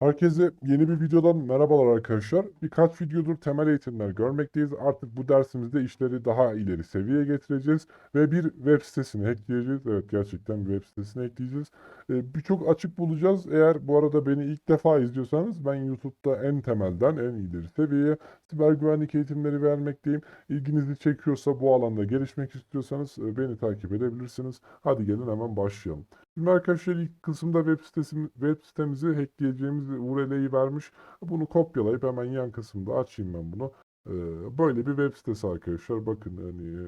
Herkese yeni bir videodan merhabalar arkadaşlar. Birkaç videodur temel eğitimler görmekteyiz. Artık bu dersimizde işleri daha ileri seviyeye getireceğiz ve bir web sitesini hackleyeceğiz. Evet gerçekten bir web sitesini ekleyeceğiz. Ee, Birçok açık bulacağız. Eğer bu arada beni ilk defa izliyorsanız ben YouTube'da en temelden en ileri seviyeye siber güvenlik eğitimleri vermekteyim. İlginizi çekiyorsa bu alanda gelişmek istiyorsanız e, beni takip edebilirsiniz. Hadi gelin hemen başlayalım. Şimdi arkadaşlar ilk kısımda web sitesi, web sitemizi hackleyeceğimiz URL'yi vermiş. Bunu kopyalayıp hemen yan kısımda açayım ben bunu. Ee, böyle bir web sitesi arkadaşlar. Bakın hani e,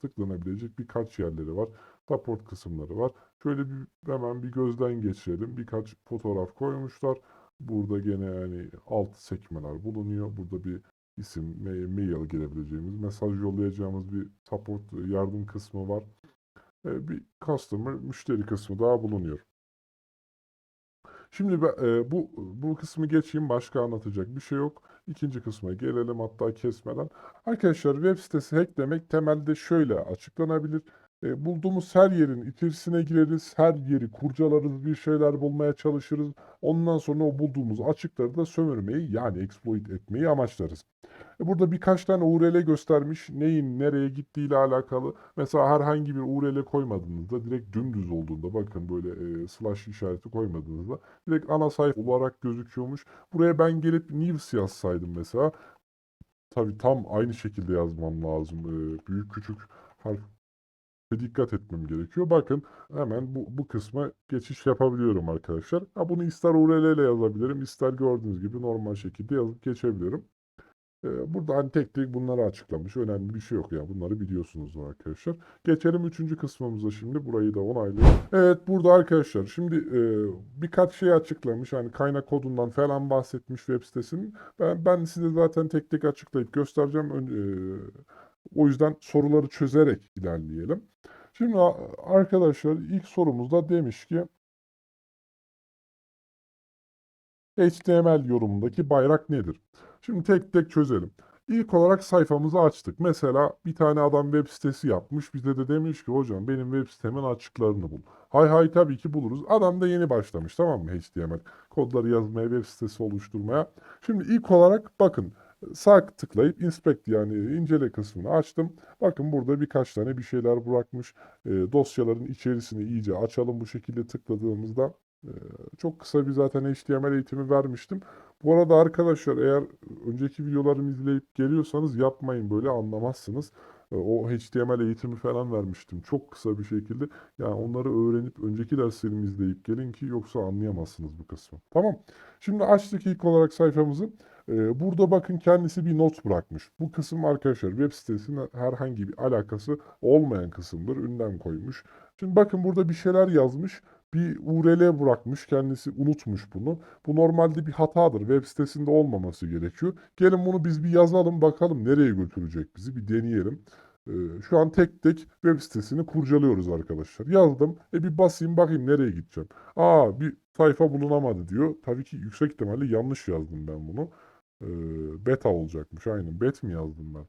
tıklanabilecek birkaç yerleri var. Support kısımları var. Şöyle bir hemen bir gözden geçirelim. Birkaç fotoğraf koymuşlar. Burada gene yani alt sekmeler bulunuyor. Burada bir isim, mail, girebileceğimiz, mesaj yollayacağımız bir support yardım kısmı var bir customer, müşteri kısmı daha bulunuyor. Şimdi e, bu bu kısmı geçeyim. Başka anlatacak bir şey yok. İkinci kısma gelelim hatta kesmeden. Arkadaşlar web sitesi hacklemek temelde şöyle açıklanabilir. E, bulduğumuz her yerin içerisine gireriz, her yeri kurcalarız, bir şeyler bulmaya çalışırız. Ondan sonra o bulduğumuz açıkları da sömürmeyi yani exploit etmeyi amaçlarız. E, Burada birkaç tane URL göstermiş. Neyin nereye gittiğiyle alakalı. Mesela herhangi bir URL koymadığınızda direkt dümdüz olduğunda bakın böyle e, slash işareti koymadığınızda direkt ana sayfa olarak gözüküyormuş. Buraya ben gelip news yazsaydım mesela. Tabii tam aynı şekilde yazmam lazım. E, büyük küçük harf dikkat etmem gerekiyor. Bakın hemen bu, bu kısma geçiş yapabiliyorum arkadaşlar. Ha, bunu ister URL ile yazabilirim, ister gördüğünüz gibi normal şekilde yazıp geçebilirim. Ee, Burada hani tek tek bunları açıklamış. Önemli bir şey yok ya. Bunları biliyorsunuz arkadaşlar. Geçelim üçüncü kısmımıza şimdi. Burayı da onaylayalım. Evet burada arkadaşlar şimdi e, birkaç şey açıklamış. Hani kaynak kodundan falan bahsetmiş web sitesinin. Ben, ben size zaten tek tek açıklayıp göstereceğim. E, o yüzden soruları çözerek ilerleyelim. Şimdi arkadaşlar ilk sorumuzda demiş ki HTML yorumundaki bayrak nedir? Şimdi tek tek çözelim. İlk olarak sayfamızı açtık. Mesela bir tane adam web sitesi yapmış. Bize de demiş ki hocam benim web sitemin açıklarını bul. Hay hay tabii ki buluruz. Adam da yeni başlamış tamam mı HTML kodları yazmaya, web sitesi oluşturmaya. Şimdi ilk olarak bakın sağ tıklayıp inspect yani incele kısmını açtım. Bakın burada birkaç tane bir şeyler bırakmış. E, dosyaların içerisini iyice açalım bu şekilde tıkladığımızda. E, çok kısa bir zaten HTML eğitimi vermiştim. Bu arada arkadaşlar eğer önceki videolarımı izleyip geliyorsanız yapmayın böyle anlamazsınız. E, O HTML eğitimi falan vermiştim çok kısa bir şekilde. Yani onları öğrenip önceki derslerimi izleyip gelin ki yoksa anlayamazsınız bu kısmı. Tamam. Şimdi açtık ilk olarak sayfamızı. E, Burada bakın kendisi bir not bırakmış. Bu kısım arkadaşlar web sitesine herhangi bir alakası olmayan kısımdır. Ünlem koymuş. Şimdi bakın burada bir şeyler yazmış. Bir URL bırakmış. Kendisi unutmuş bunu. Bu normalde bir hatadır. Web sitesinde olmaması gerekiyor. Gelin bunu biz bir yazalım bakalım nereye götürecek bizi bir deneyelim. Ee, şu an tek tek web sitesini kurcalıyoruz arkadaşlar. Yazdım. E bir basayım bakayım nereye gideceğim. Aa bir sayfa bulunamadı diyor. Tabii ki yüksek ihtimalle yanlış yazdım ben bunu. Ee, beta olacakmış. Aynen. Bet mi yazdım ben?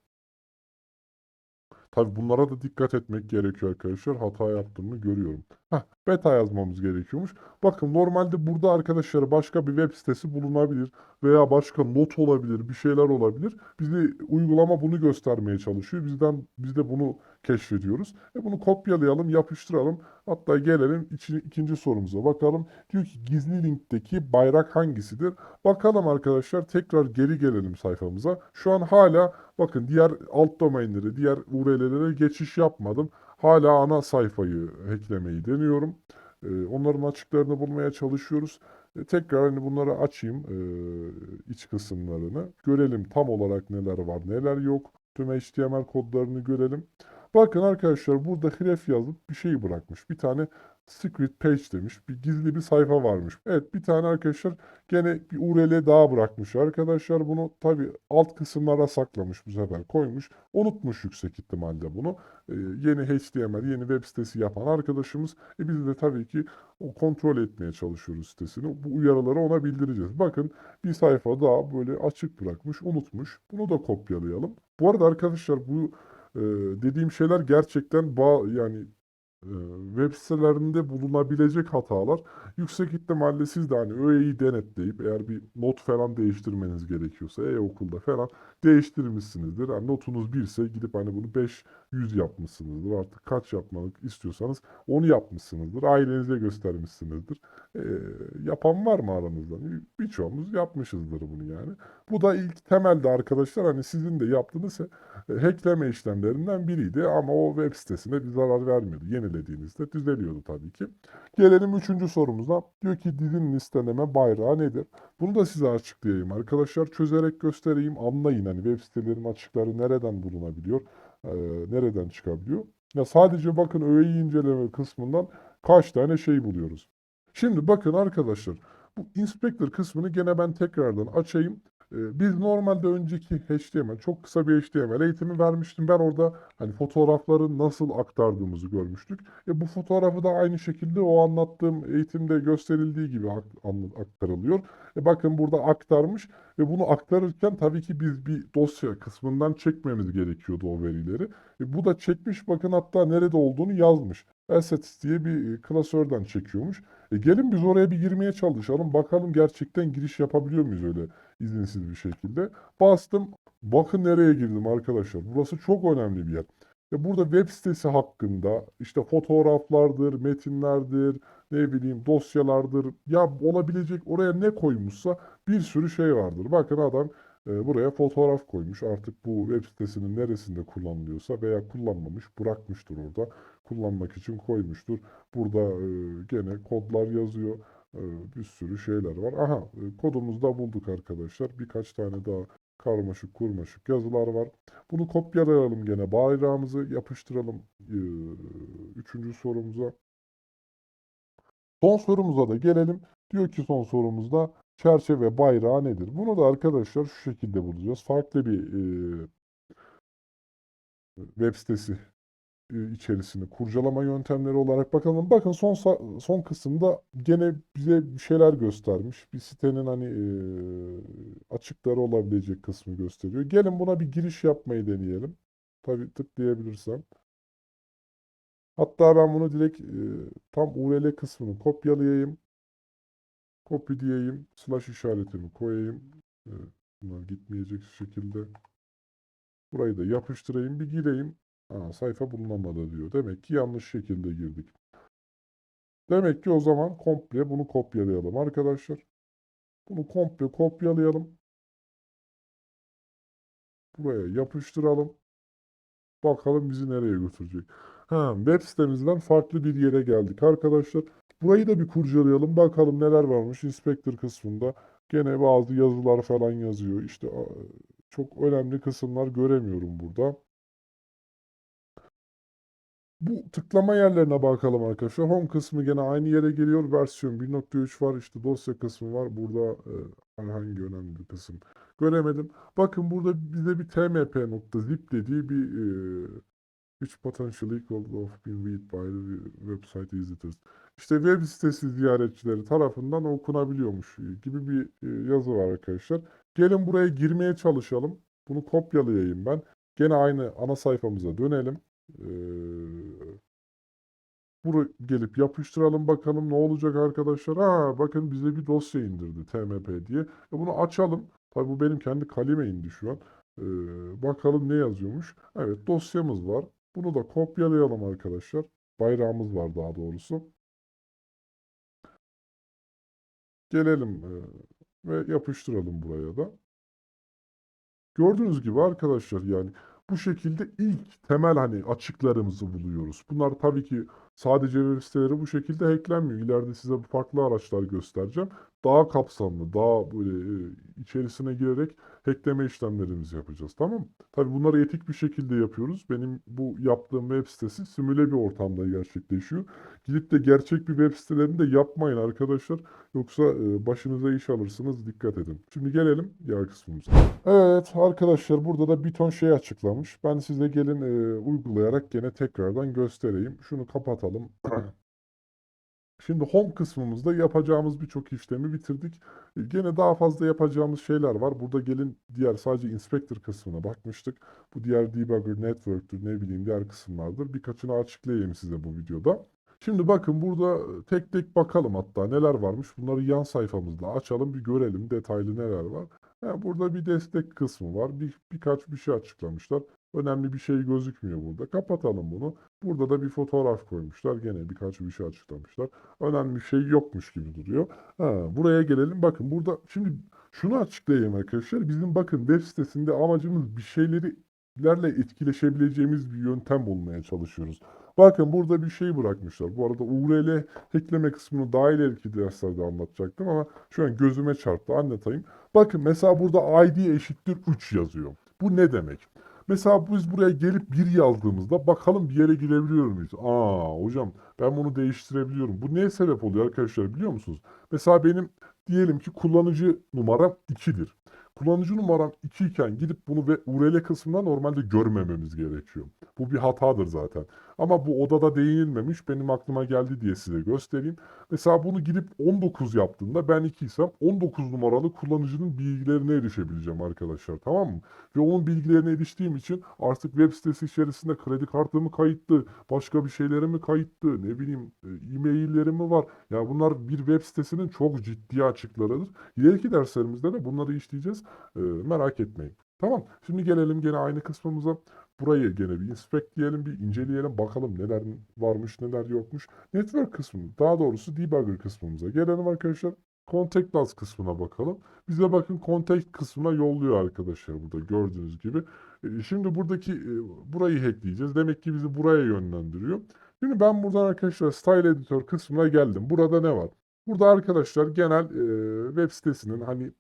Tabii bunlara da dikkat etmek gerekiyor arkadaşlar. Hata yaptığımı görüyorum. Heh, beta yazmamız gerekiyormuş. Bakın normalde burada arkadaşlar başka bir web sitesi bulunabilir veya başka not olabilir, bir şeyler olabilir. Bizi uygulama bunu göstermeye çalışıyor. Bizden biz de bunu keşfediyoruz. E bunu kopyalayalım, yapıştıralım. Hatta gelelim içi- ikinci sorumuza bakalım. Diyor ki gizli linkteki bayrak hangisidir? Bakalım arkadaşlar tekrar geri gelelim sayfamıza. Şu an hala bakın diğer alt domainleri, diğer URL'lere geçiş yapmadım. Hala ana sayfayı hacklemeyi deniyorum. Ee, onların açıklarını bulmaya çalışıyoruz. E, tekrar hani bunları açayım e, iç kısımlarını. Görelim tam olarak neler var neler yok. Tüm HTML kodlarını görelim. Bakın arkadaşlar burada href yazıp bir şey bırakmış. Bir tane secret page demiş. Bir gizli bir sayfa varmış. Evet bir tane arkadaşlar gene bir URL daha bırakmış. Arkadaşlar bunu tabi alt kısımlara saklamış bu sefer koymuş. Unutmuş yüksek ihtimalle bunu. Ee, yeni HTML, yeni web sitesi yapan arkadaşımız. E biz de tabii ki o kontrol etmeye çalışıyoruz sitesini. Bu uyarıları ona bildireceğiz. Bakın bir sayfa daha böyle açık bırakmış, unutmuş. Bunu da kopyalayalım. Bu arada arkadaşlar bu e, dediğim şeyler gerçekten bağ yani web sitelerinde bulunabilecek hatalar yüksek ihtimalle siz de hani öğeyi denetleyip eğer bir not falan değiştirmeniz gerekiyorsa e-okulda falan değiştirmişsinizdir. Yani notunuz 1 ise gidip hani bunu 500 yapmışsınızdır. Artık kaç yapmak istiyorsanız onu yapmışsınızdır. Ailenize göstermişsinizdir. E, yapan var mı aranızda? Birçoğumuz yapmışızdır bunu yani. Bu da ilk temelde arkadaşlar hani sizin de yaptığınız e, hackleme işlemlerinden biriydi ama o web sitesine bir zarar vermiyordu. Yenilediğinizde düzeliyordu tabii ki. Gelelim üçüncü sorumuza. Diyor ki dizin listeleme bayrağı nedir? Bunu da size açıklayayım arkadaşlar. Çözerek göstereyim, anlayın. Hani web sitelerin açıkları nereden bulunabiliyor, e, nereden çıkabiliyor. Ya sadece bakın öğeyi inceleme kısmından kaç tane şey buluyoruz. Şimdi bakın arkadaşlar, bu inspector kısmını gene ben tekrardan açayım. Ee, Biz normalde önceki HTML, çok kısa bir HTML eğitimi vermiştim. Ben orada hani fotoğrafları nasıl aktardığımızı görmüştük. E bu fotoğrafı da aynı şekilde o anlattığım eğitimde gösterildiği gibi aktarılıyor. E bakın burada aktarmış ve bunu aktarırken tabii ki biz bir dosya kısmından çekmemiz gerekiyordu o verileri. E bu da çekmiş bakın hatta nerede olduğunu yazmış. Assets diye bir e, klasörden çekiyormuş. E gelin biz oraya bir girmeye çalışalım. Bakalım gerçekten giriş yapabiliyor muyuz öyle izinsiz bir şekilde. Bastım. Bakın nereye girdim arkadaşlar. Burası çok önemli bir yer. Ve burada web sitesi hakkında işte fotoğraflardır, metinlerdir, ne bileyim dosyalardır. Ya olabilecek oraya ne koymuşsa bir sürü şey vardır. Bakın adam e, buraya fotoğraf koymuş. Artık bu web sitesinin neresinde kullanılıyorsa veya kullanmamış bırakmıştır orada. Kullanmak için koymuştur. Burada e, gene kodlar yazıyor. E, bir sürü şeyler var. Aha e, kodumuzu da bulduk arkadaşlar. Birkaç tane daha karmaşık kurmaşık yazılar var. Bunu kopyalayalım gene. Bayrağımızı yapıştıralım e, üçüncü sorumuza. Son sorumuza da gelelim. Diyor ki son sorumuzda çerçeve bayrağı nedir? Bunu da arkadaşlar şu şekilde bulacağız. Farklı bir e, web sitesi e, içerisinde kurcalama yöntemleri olarak bakalım. Bakın son son kısımda gene bize bir şeyler göstermiş. Bir sitenin hani e, açıkları olabilecek kısmı gösteriyor. Gelin buna bir giriş yapmayı deneyelim. Tabii tıklayabilirsem. Hatta ben bunu direkt e, tam URL kısmını kopyalayayım. Copy diyeyim. Slash işaretimi koyayım. Bunlar gitmeyecek şekilde. Burayı da yapıştırayım. Bir gireyim. Aa, sayfa bulunamadı diyor. Demek ki yanlış şekilde girdik. Demek ki o zaman komple bunu kopyalayalım arkadaşlar. Bunu komple kopyalayalım. Buraya yapıştıralım. Bakalım bizi nereye götürecek. Ha, web sitemizden farklı bir yere geldik arkadaşlar. Burayı da bir kurcalayalım. Bakalım neler varmış inspector kısmında. Gene bazı yazılar falan yazıyor. İşte çok önemli kısımlar göremiyorum burada. Bu tıklama yerlerine bakalım arkadaşlar. Home kısmı gene aynı yere geliyor. Versiyon 1.3 var. İşte dosya kısmı var. Burada e, herhangi önemli bir kısım göremedim. Bakın burada bize bir tmp.zip dediği bir e, which potentially could have been read by the website visitors. İşte web sitesi ziyaretçileri tarafından okunabiliyormuş gibi bir e, yazı var arkadaşlar. Gelin buraya girmeye çalışalım. Bunu kopyalayayım ben. Gene aynı ana sayfamıza dönelim. Ee, Buraya gelip yapıştıralım bakalım ne olacak arkadaşlar. Ha bakın bize bir dosya indirdi TMP diye. E bunu açalım. Tabii bu benim kendi kaleme indi şu an. Ee, bakalım ne yazıyormuş. Evet dosyamız var. Bunu da kopyalayalım arkadaşlar. Bayrağımız var daha doğrusu. Gelelim e, ve yapıştıralım buraya da. Gördüğünüz gibi arkadaşlar yani bu şekilde ilk temel hani açıklarımızı buluyoruz. Bunlar tabii ki sadece web siteleri bu şekilde hacklenmiyor. İleride size farklı araçlar göstereceğim. Daha kapsamlı, daha böyle e, içerisine girerek hackleme işlemlerimizi yapacağız. Tamam mı? Tabii bunları etik bir şekilde yapıyoruz. Benim bu yaptığım web sitesi simüle bir ortamda gerçekleşiyor. Gidip de gerçek bir web sitelerinde yapmayın arkadaşlar. Yoksa e, başınıza iş alırsınız. Dikkat edin. Şimdi gelelim diğer kısmımıza. Evet arkadaşlar burada da bir ton şey açıklamış. Ben size gelin e, uygulayarak gene tekrardan göstereyim. Şunu kapatalım. Şimdi home kısmımızda yapacağımız birçok işlemi bitirdik. Gene daha fazla yapacağımız şeyler var. Burada gelin diğer sadece inspector kısmına bakmıştık. Bu diğer debugger, network'tür ne bileyim diğer kısımlardır. Birkaçını açıklayayım size bu videoda. Şimdi bakın burada tek tek bakalım hatta neler varmış. Bunları yan sayfamızda açalım bir görelim detaylı neler var. Ha, burada bir destek kısmı var. Bir, birkaç bir şey açıklamışlar. Önemli bir şey gözükmüyor burada. Kapatalım bunu. Burada da bir fotoğraf koymuşlar. Gene birkaç bir şey açıklamışlar. Önemli bir şey yokmuş gibi duruyor. Ha, buraya gelelim. Bakın burada şimdi şunu açıklayayım arkadaşlar. Bizim bakın web sitesinde amacımız bir şeyleri etkileşebileceğimiz bir yöntem bulmaya çalışıyoruz. Bakın burada bir şey bırakmışlar. Bu arada URL hackleme kısmını daha ileriki derslerde anlatacaktım ama şu an gözüme çarptı. Anlatayım. Bakın mesela burada ID eşittir 3 yazıyor. Bu ne demek? Mesela biz buraya gelip 1 yazdığımızda bakalım bir yere girebiliyor muyuz? Aa hocam ben bunu değiştirebiliyorum. Bu neye sebep oluyor arkadaşlar biliyor musunuz? Mesela benim diyelim ki kullanıcı numaram 2'dir. Kullanıcı numaram 2 iken gidip bunu ve URL kısmında normalde görmememiz gerekiyor. Bu bir hatadır zaten. Ama bu odada değinilmemiş benim aklıma geldi diye size göstereyim. Mesela bunu gidip 19 yaptığında ben 2 isem 19 numaralı kullanıcının bilgilerine erişebileceğim arkadaşlar tamam mı? Ve onun bilgilerine eriştiğim için artık web sitesi içerisinde kredi kartımı kayıtlı, başka bir şeylerimi kayıtlı, ne bileyim e, e-maillerimi var. Ya bunlar bir web sitesinin çok ciddi açıklarıdır. İleriki derslerimizde de bunları işleyeceğiz. E, merak etmeyin. Tamam. Şimdi gelelim gene aynı kısmımıza. Burayı gene bir inspect diyelim, bir inceleyelim. Bakalım neler varmış, neler yokmuş. Network kısmı, daha doğrusu debugger kısmımıza gelelim arkadaşlar. Contact us kısmına bakalım. Bize bakın contact kısmına yolluyor arkadaşlar burada gördüğünüz gibi. E, Şimdi buradaki e, burayı hackleyeceğiz. Demek ki bizi buraya yönlendiriyor. Şimdi ben buradan arkadaşlar Style Editor kısmına geldim. Burada ne var? Burada arkadaşlar genel e, web sitesinin hani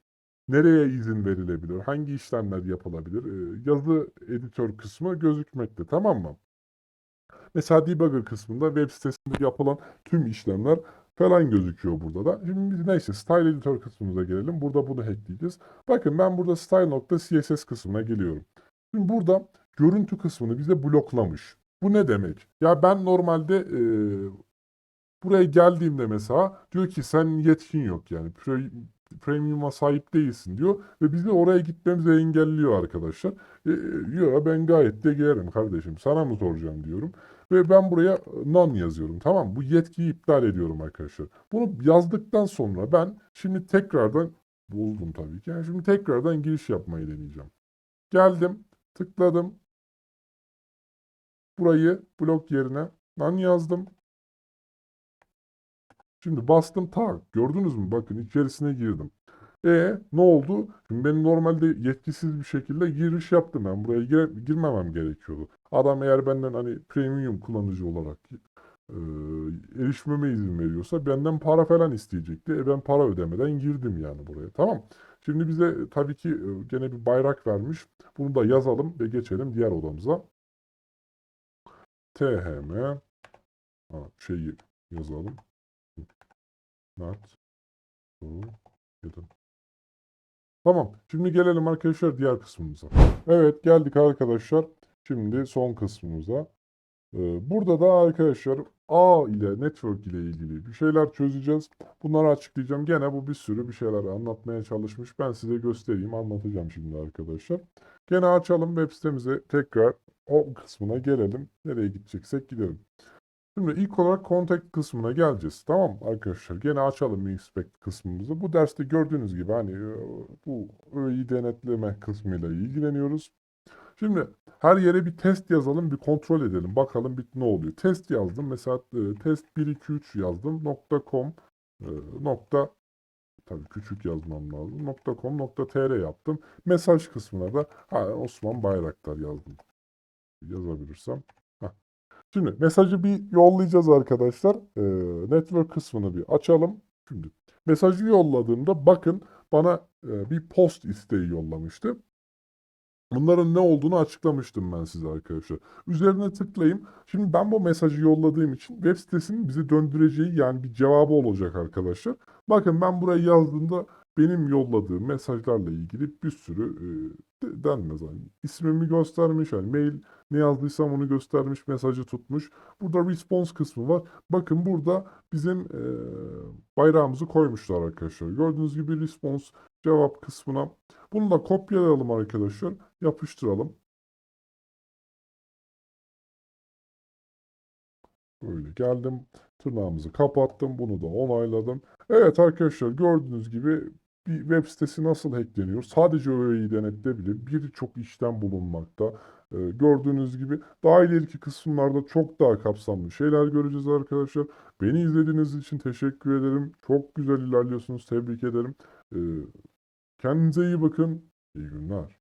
nereye izin verilebilir, hangi işlemler yapılabilir, e, yazı editör kısmı gözükmekte tamam mı? Mesela debugger kısmında web sitesinde yapılan tüm işlemler falan gözüküyor burada da. Şimdi biz neyse style editor kısmımıza gelelim. Burada bunu hackleyeceğiz. Bakın ben burada style.css kısmına geliyorum. Şimdi burada görüntü kısmını bize bloklamış. Bu ne demek? Ya ben normalde e, buraya geldiğimde mesela diyor ki sen yetkin yok yani premium'a sahip değilsin diyor ve bizi oraya gitmemizi engelliyor arkadaşlar. E, yo, ben gayet de girerim kardeşim sana mı soracağım diyorum. Ve ben buraya none yazıyorum tamam? Bu yetkiyi iptal ediyorum arkadaşlar. Bunu yazdıktan sonra ben şimdi tekrardan buldum tabii ki. Yani şimdi tekrardan giriş yapmayı deneyeceğim. Geldim, tıkladım. Burayı blok yerine none yazdım. Şimdi bastım tak. Gördünüz mü? Bakın içerisine girdim. E ne oldu? Şimdi ben normalde yetkisiz bir şekilde giriş yaptım. Ben buraya gire- girmemem gerekiyordu. Adam eğer benden hani premium kullanıcı olarak e, erişmeme izin veriyorsa benden para falan isteyecekti. E ben para ödemeden girdim yani buraya. Tamam. Şimdi bize tabii ki e, gene bir bayrak vermiş. Bunu da yazalım ve geçelim diğer odamıza. THM ha, şeyi yazalım. Not. Tamam. Şimdi gelelim arkadaşlar diğer kısmımıza. Evet geldik arkadaşlar. Şimdi son kısmımıza. Ee, burada da arkadaşlar A ile network ile ilgili bir şeyler çözeceğiz. Bunları açıklayacağım. Gene bu bir sürü bir şeyler anlatmaya çalışmış. Ben size göstereyim, anlatacağım şimdi arkadaşlar. Gene açalım web sitemize tekrar o kısmına gelelim. Nereye gideceksek gidelim. Şimdi ilk olarak contact kısmına geleceğiz. Tamam mı arkadaşlar? Gene açalım inspect kısmımızı. Bu derste gördüğünüz gibi hani e, bu öğeyi denetleme kısmıyla ilgileniyoruz. Şimdi her yere bir test yazalım, bir kontrol edelim. Bakalım bir ne oluyor. Test yazdım. Mesela e, test 1 2 3 yazdım. .com e, nokta tabii küçük yazmam lazım. .com .tr yaptım. Mesaj kısmına da ha, Osman Bayraktar yazdım. Yazabilirsem. Şimdi mesajı bir yollayacağız arkadaşlar. Ee, network kısmını bir açalım. Şimdi mesajı yolladığımda bakın bana e, bir post isteği yollamıştı. Bunların ne olduğunu açıklamıştım ben size arkadaşlar. Üzerine tıklayayım. Şimdi ben bu mesajı yolladığım için web sitesinin bize döndüreceği yani bir cevabı olacak arkadaşlar. Bakın ben buraya yazdığımda benim yolladığım mesajlarla ilgili bir sürü e, de- denmez hani ismimi göstermiş hani mail ne yazdıysam onu göstermiş mesajı tutmuş. Burada response kısmı var. Bakın burada bizim e, bayrağımızı koymuşlar arkadaşlar. Gördüğünüz gibi response cevap kısmına. Bunu da kopyalayalım arkadaşlar. Yapıştıralım. Böyle geldim. Tırnağımızı kapattım. Bunu da onayladım. Evet arkadaşlar gördüğünüz gibi bir web sitesi nasıl hackleniyor? Sadece öğeyi denetleyebilir. Birçok işlem bulunmakta. Ee, gördüğünüz gibi daha ileriki kısımlarda çok daha kapsamlı şeyler göreceğiz arkadaşlar. Beni izlediğiniz için teşekkür ederim. Çok güzel ilerliyorsunuz. Tebrik ederim. Ee, kendinize iyi bakın. İyi günler.